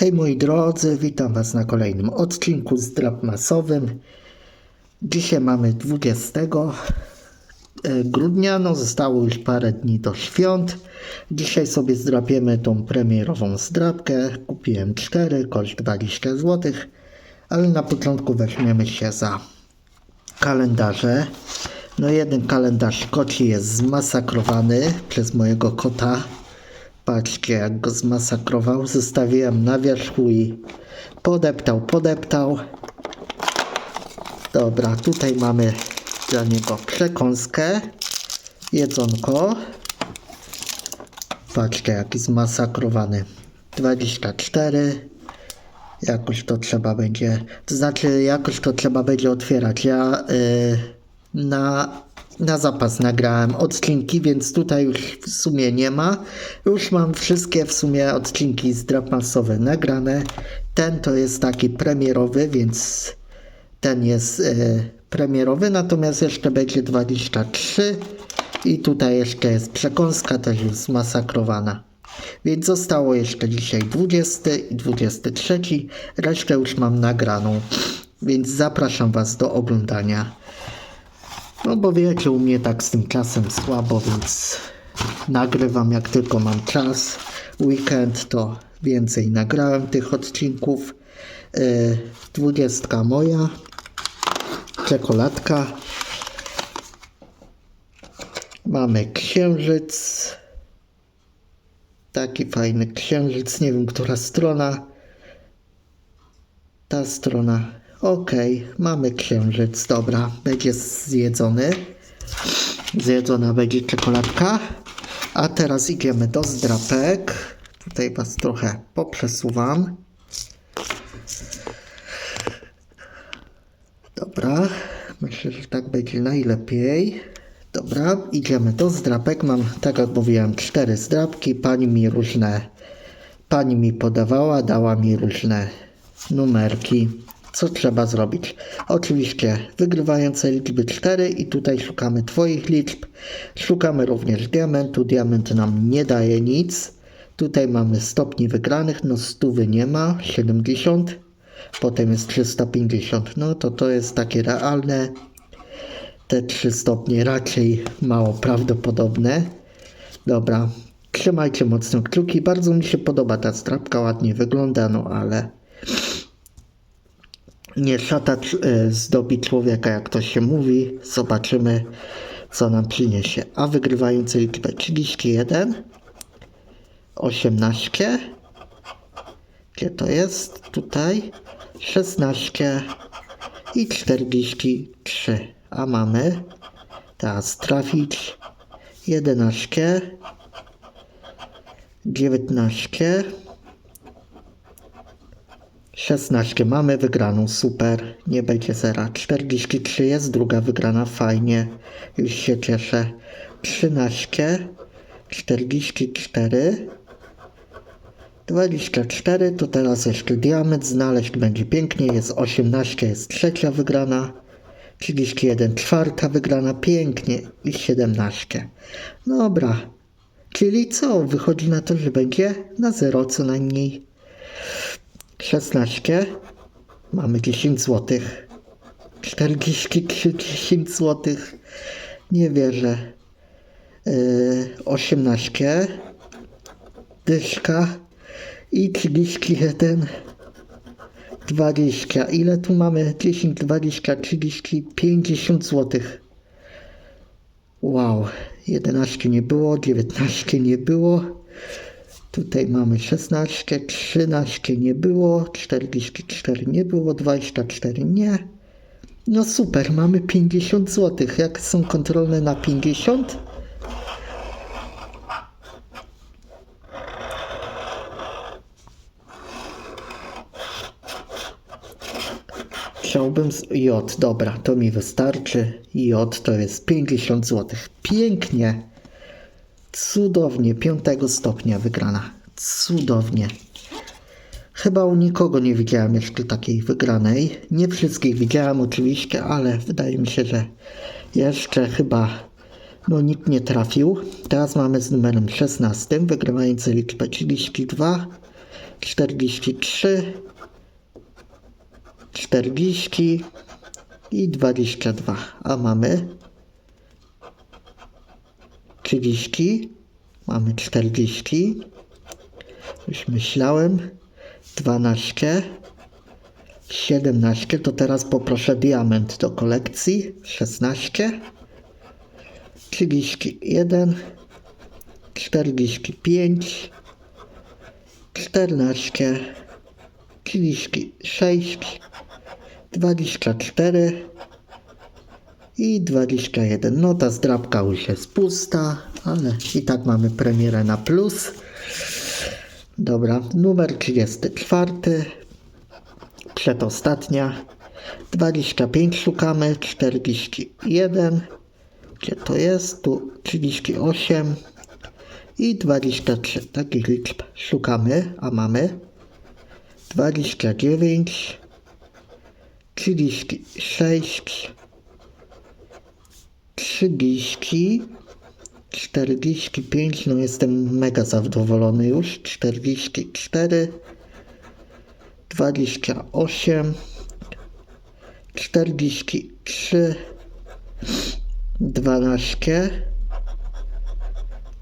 Hej moi drodzy, witam Was na kolejnym odcinku z drap masowym. Dzisiaj mamy 20 e, grudnia, no zostało już parę dni do świąt. Dzisiaj sobie zdrapiemy tą premierową zdrapkę. Kupiłem 4, koszt 20 zł, ale na początku weźmiemy się za kalendarze. No jeden kalendarz koci jest zmasakrowany przez mojego kota. Patrzcie jak go zmasakrował. Zostawiłem na wierzchu i podeptał, podeptał. Dobra, tutaj mamy dla niego przekąskę, jedzonko. Patrzcie jaki zmasakrowany. 24. Jakoś to trzeba będzie, to znaczy jakoś to trzeba będzie otwierać. Ja yy, na, na zapas nagrałem odcinki, więc tutaj już w sumie nie ma. Już mam wszystkie w sumie odcinki z Drapmasowe nagrane. Ten to jest taki premierowy, więc ten jest yy, premierowy, natomiast jeszcze będzie 23 i tutaj jeszcze jest przekąska też już zmasakrowana. Więc zostało jeszcze dzisiaj 20 i 23. Resztę już mam nagraną. Więc zapraszam Was do oglądania. No bo wiecie, u mnie tak z tym czasem słabo, więc nagrywam jak tylko mam czas. Weekend to więcej nagrałem tych odcinków. Yy, 20 moja. Czekoladka. Mamy księżyc. Taki fajny księżyc, nie wiem, która strona. Ta strona. Okej, mamy księżyc, dobra, będzie zjedzony. Zjedzona będzie czekoladka. A teraz idziemy do zdrapek. Tutaj was trochę poprzesuwam. Dobra, myślę, że tak będzie najlepiej. Dobra, idziemy do zdrapek. Mam, tak jak mówiłem, cztery zdrapki. Pani mi różne, pani mi podawała, dała mi różne numerki. Co trzeba zrobić? Oczywiście wygrywające liczby 4 i tutaj szukamy Twoich liczb. Szukamy również diamentu. Diament nam nie daje nic. Tutaj mamy stopni wygranych, no stówy nie ma, 70. Potem jest 350. No to to jest takie realne te 3 stopnie raczej mało prawdopodobne. Dobra, trzymajcie mocno kciuki. Bardzo mi się podoba ta strapka, ładnie wygląda, no ale nie szata e, zdobi człowieka, jak to się mówi. Zobaczymy, co nam przyniesie. A wygrywający liczbę 31, 18, gdzie to jest? Tutaj 16 i 43 a mamy teraz trafić 11, 19, 16 mamy wygraną, super, nie będzie zera. 43 jest druga wygrana, fajnie, już się cieszę. 13, 44, 24 to teraz jeszcze diament znaleźć będzie pięknie, jest 18, jest trzecia wygrana. 31, czwarta wygrana pięknie i 17. Dobra, czyli co? Wychodzi na to, że będzie na 0 co najmniej. 16, mamy 10 zł. 43, 10 zł. Nie wierzę. Yy, 18, dyszka i 31. 20. Ile tu mamy? 10, 20, 30, 50 zł. Wow. 11 nie było, 19 nie było. Tutaj mamy 16, 13 nie było, 44 nie było, 24 nie. No super, mamy 50 zł. Jak są kontrolne na 50? Chciałbym z J, dobra, to mi wystarczy. J to jest 50 zł. Pięknie. Cudownie, piątego stopnia wygrana. Cudownie. Chyba u nikogo nie widziałem jeszcze takiej wygranej. Nie wszystkich widziałem oczywiście, ale wydaje mi się, że jeszcze chyba no nikt nie trafił. Teraz mamy z numerem 16, wygrywający liczbę 32, 43, 40 i 22. A mamy 30, mamy 40, już myślałem, 12, 17, to teraz poproszę diament do kolekcji, 16, 31, 45, 14, 36, 24 i 21. No ta zdrabka już jest pusta, ale i tak mamy premierę na plus. Dobra, numer 34, przedostatnia, 25 szukamy, 41, gdzie to jest, tu 38 i 23, takich liczb szukamy, a mamy 29, 36, 30, 45, no jestem mega zadowolony już, 44, 28, 43, 12,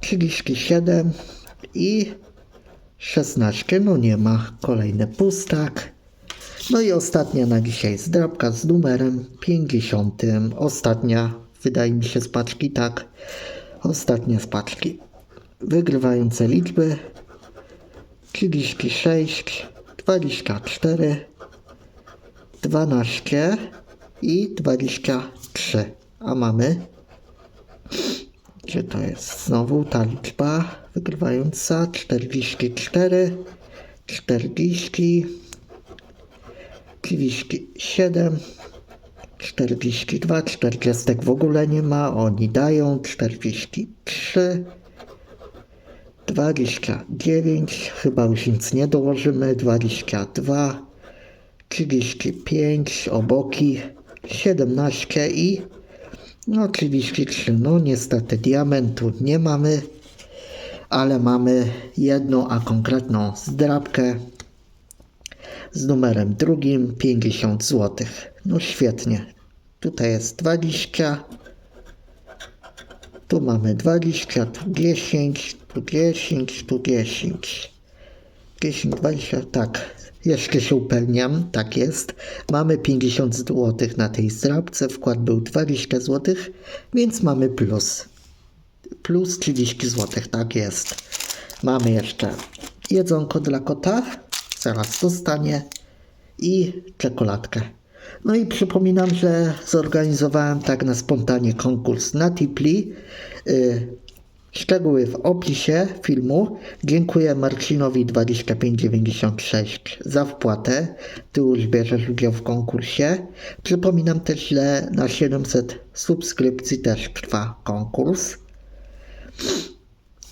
37 i 16, no nie ma, kolejny pustak. No i ostatnia na dzisiaj zdrabka z numerem 50. Ostatnia, wydaje mi się, z paczki, tak. Ostatnia z paczki. Wygrywające liczby 36, 24, 12 i 23. A mamy, gdzie to jest znowu ta liczba wygrywająca 44, 40, 37, 42, 40 w ogóle nie ma, oni dają 43, 29, chyba już nic nie dołożymy, 22, 35, oboki, 17 i no 33, no niestety diamentu nie mamy, ale mamy jedną, a konkretną zdrabkę z numerem drugim 50 zł. No świetnie. Tutaj jest 20. Tu mamy 20, tu 10, tu 10, tu 10. 10, 20, tak. Jeszcze się upewniam, tak jest. Mamy 50 zł na tej zdrabce, wkład był 20 zł, więc mamy plus. Plus 30 zł, tak jest. Mamy jeszcze jedzonko dla kota, zaraz dostanie i czekoladkę. No i przypominam, że zorganizowałem tak na spontanie konkurs na Tipli. Y, Szczegóły w opisie filmu. Dziękuję Marcinowi 2596 za wpłatę. Ty już bierzesz udział w konkursie. Przypominam też, że na 700 subskrypcji też trwa konkurs.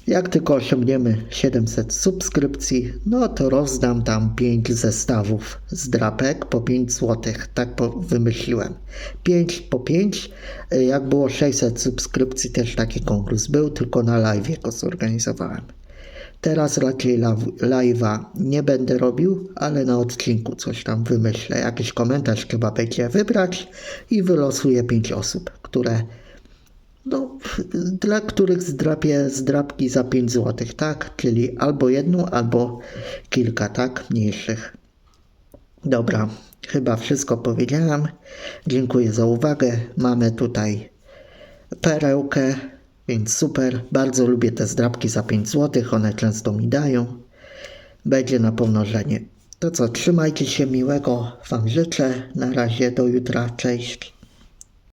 Jak tylko osiągniemy 700 subskrypcji, no to rozdam tam 5 zestawów z drapek po 5 zł. Tak wymyśliłem. 5 po 5. Jak było 600 subskrypcji, też taki konkurs był, tylko na live go zorganizowałem. Teraz raczej live'a nie będę robił, ale na odcinku coś tam wymyślę. Jakiś komentarz chyba będzie wybrać i wylosuję 5 osób, które no, dla których zdrapię zdrapki za 5 zł, tak? Czyli albo jedną, albo kilka, tak? Mniejszych. Dobra, chyba wszystko powiedziałem. Dziękuję za uwagę. Mamy tutaj perełkę, więc super. Bardzo lubię te zdrapki za 5 zł, one często mi dają. Będzie na pomnożenie. To co, trzymajcie się miłego Wam życzę. Na razie, do jutra, cześć.